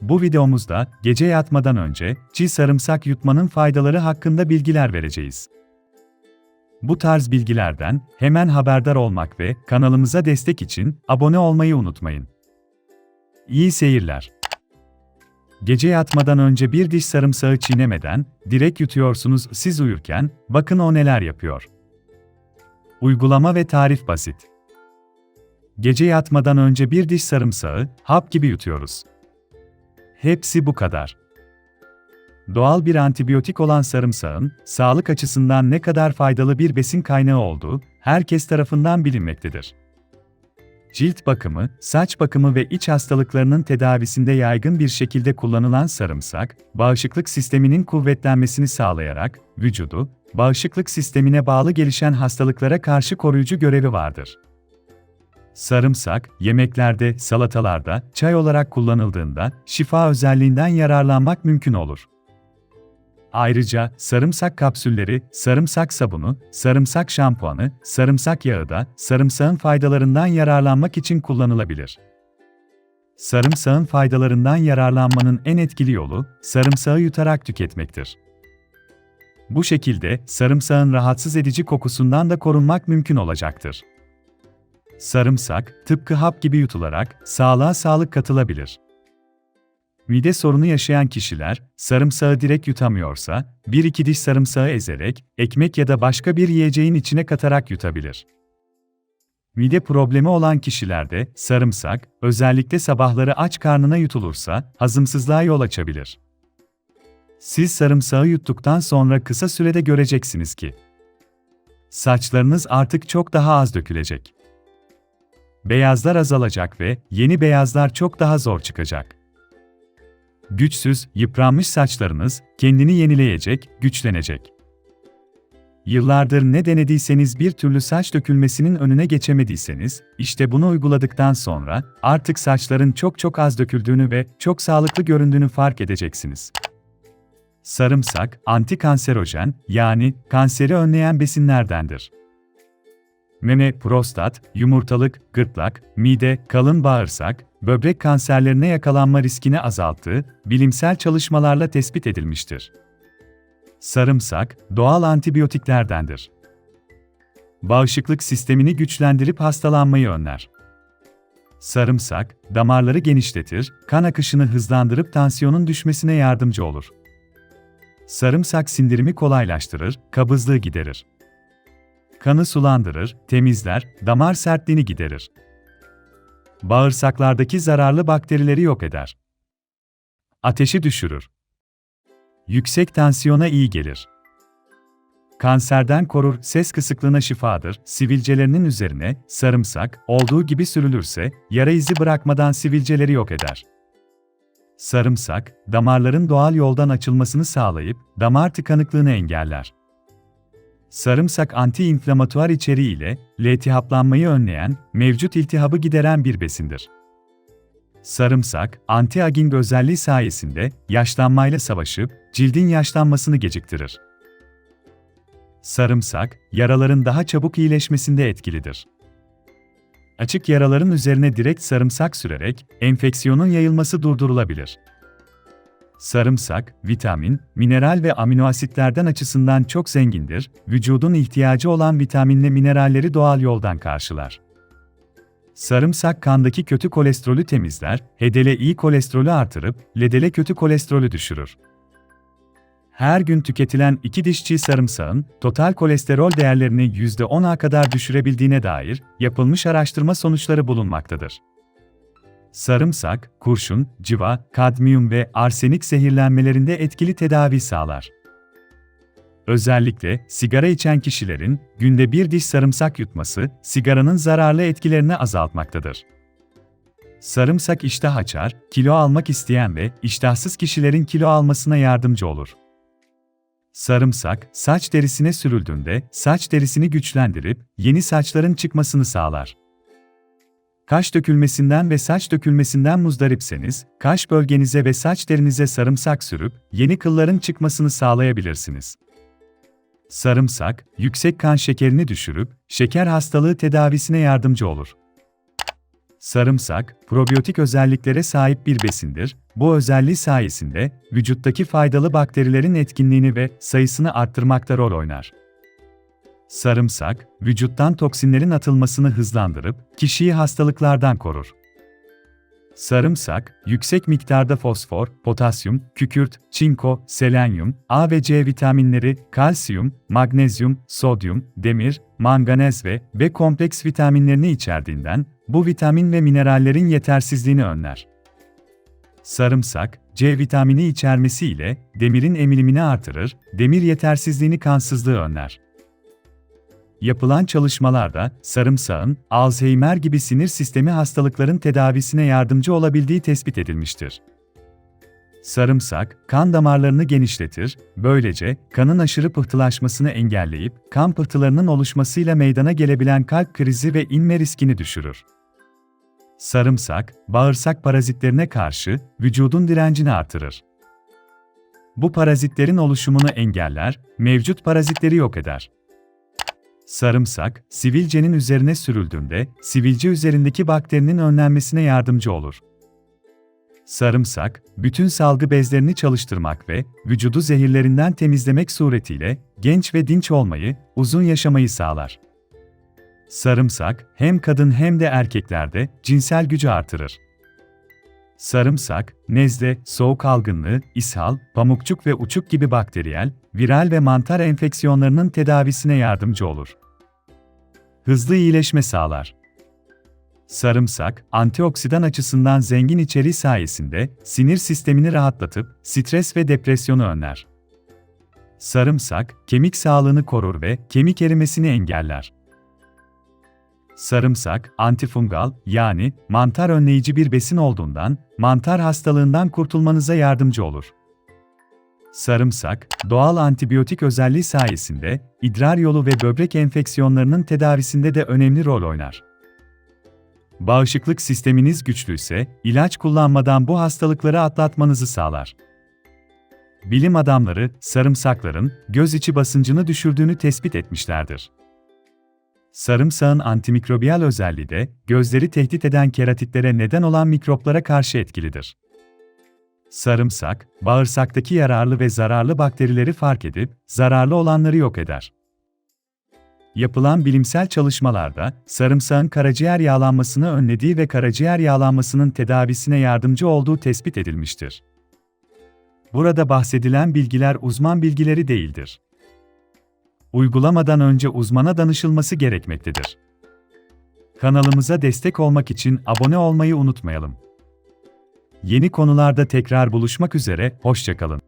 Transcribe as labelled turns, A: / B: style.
A: Bu videomuzda gece yatmadan önce çiğ sarımsak yutmanın faydaları hakkında bilgiler vereceğiz. Bu tarz bilgilerden hemen haberdar olmak ve kanalımıza destek için abone olmayı unutmayın. İyi seyirler. Gece yatmadan önce bir diş sarımsağı çiğnemeden direkt yutuyorsunuz siz uyurken, bakın o neler yapıyor. Uygulama ve tarif basit. Gece yatmadan önce bir diş sarımsağı, hap gibi yutuyoruz. Hepsi bu kadar. Doğal bir antibiyotik olan sarımsağın, sağlık açısından ne kadar faydalı bir besin kaynağı olduğu, herkes tarafından bilinmektedir. Cilt bakımı, saç bakımı ve iç hastalıklarının tedavisinde yaygın bir şekilde kullanılan sarımsak, bağışıklık sisteminin kuvvetlenmesini sağlayarak, vücudu, bağışıklık sistemine bağlı gelişen hastalıklara karşı koruyucu görevi vardır. Sarımsak, yemeklerde, salatalarda, çay olarak kullanıldığında şifa özelliğinden yararlanmak mümkün olur. Ayrıca sarımsak kapsülleri, sarımsak sabunu, sarımsak şampuanı, sarımsak yağı da sarımsağın faydalarından yararlanmak için kullanılabilir. Sarımsağın faydalarından yararlanmanın en etkili yolu sarımsağı yutarak tüketmektir. Bu şekilde sarımsağın rahatsız edici kokusundan da korunmak mümkün olacaktır. Sarımsak, tıpkı hap gibi yutularak sağlığa sağlık katılabilir. Mide sorunu yaşayan kişiler, sarımsağı direkt yutamıyorsa, bir iki diş sarımsağı ezerek, ekmek ya da başka bir yiyeceğin içine katarak yutabilir. Mide problemi olan kişilerde, sarımsak, özellikle sabahları aç karnına yutulursa, hazımsızlığa yol açabilir. Siz sarımsağı yuttuktan sonra kısa sürede göreceksiniz ki, saçlarınız artık çok daha az dökülecek. Beyazlar azalacak ve yeni beyazlar çok daha zor çıkacak. Güçsüz, yıpranmış saçlarınız kendini yenileyecek, güçlenecek. Yıllardır ne denediyseniz bir türlü saç dökülmesinin önüne geçemediyseniz, işte bunu uyguladıktan sonra artık saçların çok çok az döküldüğünü ve çok sağlıklı göründüğünü fark edeceksiniz. Sarımsak, antikanserojen yani kanseri önleyen besinlerdendir. Meme, prostat, yumurtalık, gırtlak, mide, kalın bağırsak, böbrek kanserlerine yakalanma riskini azalttığı bilimsel çalışmalarla tespit edilmiştir. Sarımsak, doğal antibiyotiklerdendir. Bağışıklık sistemini güçlendirip hastalanmayı önler. Sarımsak, damarları genişletir, kan akışını hızlandırıp tansiyonun düşmesine yardımcı olur. Sarımsak sindirimi kolaylaştırır, kabızlığı giderir. Kanı sulandırır, temizler, damar sertliğini giderir. Bağırsaklardaki zararlı bakterileri yok eder. Ateşi düşürür. Yüksek tansiyona iyi gelir. Kanserden korur, ses kısıklığına şifadır. Sivilcelerinin üzerine sarımsak olduğu gibi sürülürse yara izi bırakmadan sivilceleri yok eder. Sarımsak, damarların doğal yoldan açılmasını sağlayıp damar tıkanıklığını engeller. Sarımsak anti-inflamatuar içeriği ile iltihaplanmayı önleyen, mevcut iltihabı gideren bir besindir. Sarımsak, anti-aging özelliği sayesinde yaşlanmayla savaşıp cildin yaşlanmasını geciktirir. Sarımsak, yaraların daha çabuk iyileşmesinde etkilidir. Açık yaraların üzerine direkt sarımsak sürerek enfeksiyonun yayılması durdurulabilir. Sarımsak, vitamin, mineral ve amino asitlerden açısından çok zengindir, vücudun ihtiyacı olan vitaminle mineralleri doğal yoldan karşılar. Sarımsak kandaki kötü kolesterolü temizler, HDL iyi kolesterolü artırıp LDL kötü kolesterolü düşürür. Her gün tüketilen iki diş çiğ sarımsağın total kolesterol değerlerini %10'a kadar düşürebildiğine dair yapılmış araştırma sonuçları bulunmaktadır. Sarımsak, kurşun, civa, kadmiyum ve arsenik zehirlenmelerinde etkili tedavi sağlar. Özellikle sigara içen kişilerin günde bir diş sarımsak yutması sigaranın zararlı etkilerini azaltmaktadır. Sarımsak iştah açar, kilo almak isteyen ve iştahsız kişilerin kilo almasına yardımcı olur. Sarımsak, saç derisine sürüldüğünde saç derisini güçlendirip yeni saçların çıkmasını sağlar. Kaş dökülmesinden ve saç dökülmesinden muzdaripseniz, kaş bölgenize ve saç derinize sarımsak sürüp yeni kılların çıkmasını sağlayabilirsiniz. Sarımsak, yüksek kan şekerini düşürüp şeker hastalığı tedavisine yardımcı olur. Sarımsak, probiyotik özelliklere sahip bir besindir. Bu özelliği sayesinde vücuttaki faydalı bakterilerin etkinliğini ve sayısını arttırmakta rol oynar. Sarımsak, vücuttan toksinlerin atılmasını hızlandırıp kişiyi hastalıklardan korur. Sarımsak, yüksek miktarda fosfor, potasyum, kükürt, çinko, selenyum, A ve C vitaminleri, kalsiyum, magnezyum, sodyum, demir, manganez ve B kompleks vitaminlerini içerdiğinden bu vitamin ve minerallerin yetersizliğini önler. Sarımsak, C vitamini içermesi ile demirin emilimini artırır, demir yetersizliğini kansızlığı önler. Yapılan çalışmalarda sarımsağın Alzheimer gibi sinir sistemi hastalıkların tedavisine yardımcı olabildiği tespit edilmiştir. Sarımsak, kan damarlarını genişletir, böylece kanın aşırı pıhtılaşmasını engelleyip kan pıhtılarının oluşmasıyla meydana gelebilen kalp krizi ve inme riskini düşürür. Sarımsak, bağırsak parazitlerine karşı vücudun direncini artırır. Bu parazitlerin oluşumunu engeller, mevcut parazitleri yok eder. Sarımsak, sivilcenin üzerine sürüldüğünde sivilce üzerindeki bakterinin önlenmesine yardımcı olur. Sarımsak, bütün salgı bezlerini çalıştırmak ve vücudu zehirlerinden temizlemek suretiyle genç ve dinç olmayı, uzun yaşamayı sağlar. Sarımsak, hem kadın hem de erkeklerde cinsel gücü artırır. Sarımsak, nezle, soğuk algınlığı, ishal, pamukçuk ve uçuk gibi bakteriyel, viral ve mantar enfeksiyonlarının tedavisine yardımcı olur. Hızlı iyileşme sağlar. Sarımsak, antioksidan açısından zengin içeriği sayesinde sinir sistemini rahatlatıp stres ve depresyonu önler. Sarımsak, kemik sağlığını korur ve kemik erimesini engeller. Sarımsak, antifungal yani mantar önleyici bir besin olduğundan mantar hastalığından kurtulmanıza yardımcı olur. Sarımsak, doğal antibiyotik özelliği sayesinde idrar yolu ve böbrek enfeksiyonlarının tedavisinde de önemli rol oynar. Bağışıklık sisteminiz güçlüyse, ilaç kullanmadan bu hastalıkları atlatmanızı sağlar. Bilim adamları, sarımsakların göz içi basıncını düşürdüğünü tespit etmişlerdir. Sarımsağın antimikrobiyal özelliği de gözleri tehdit eden keratitlere neden olan mikroplara karşı etkilidir. Sarımsak, bağırsaktaki yararlı ve zararlı bakterileri fark edip zararlı olanları yok eder. Yapılan bilimsel çalışmalarda sarımsağın karaciğer yağlanmasını önlediği ve karaciğer yağlanmasının tedavisine yardımcı olduğu tespit edilmiştir. Burada bahsedilen bilgiler uzman bilgileri değildir. Uygulamadan önce uzmana danışılması gerekmektedir. Kanalımıza destek olmak için abone olmayı unutmayalım. Yeni konularda tekrar buluşmak üzere, hoşçakalın.